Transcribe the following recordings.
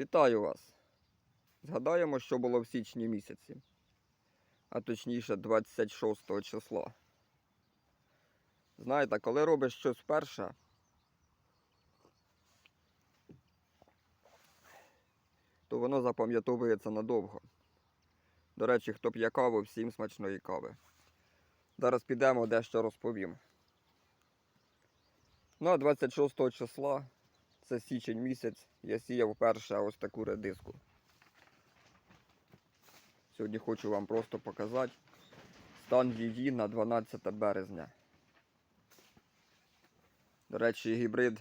Вітаю вас! Згадаємо, що було в січні місяці, а точніше 26 числа. Знаєте, коли робиш щось вперше, то воно запам'ятовується надовго. До речі, хто п'є каву, всім смачної кави. Зараз підемо дещо розповім. Ну, а 26 числа це січень місяць, я сіяв перше ось таку редиску. Сьогодні хочу вам просто показати стан її на 12 березня. До речі, гібрид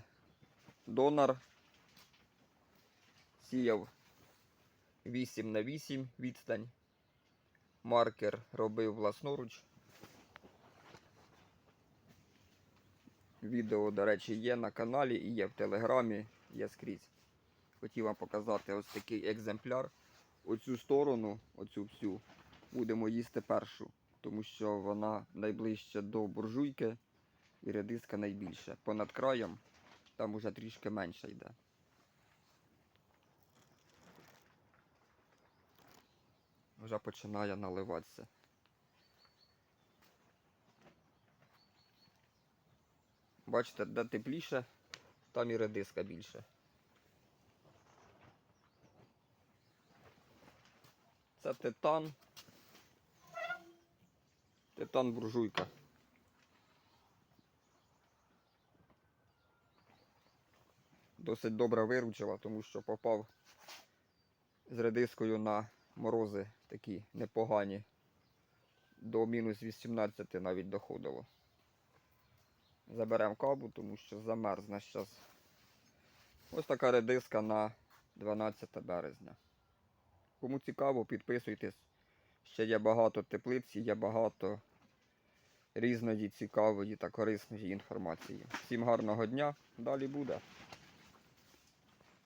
Донор сіяв 8 на 8 відстань. Маркер робив власноруч. Відео, до речі, є на каналі і є в телеграмі, є скрізь. Хотів вам показати ось такий екземпляр. Оцю сторону, оцю всю, будемо їсти першу, тому що вона найближче до буржуйки і редиска найбільше. Понад краєм там уже трішки менше йде. Вже починає наливатися. Бачите, де тепліше, там і редиска більше. Це титан. Титан буржуйка. Досить добре виручила, тому що попав з редискою на морози такі непогані. До мінус 18 навіть доходило. Заберемо кабу, тому що замерзне зараз. Ось така редиска на 12 березня. Кому цікаво, підписуйтесь. Ще є багато теплиць, є багато різної цікавої та корисної інформації. Всім гарного дня, далі буде.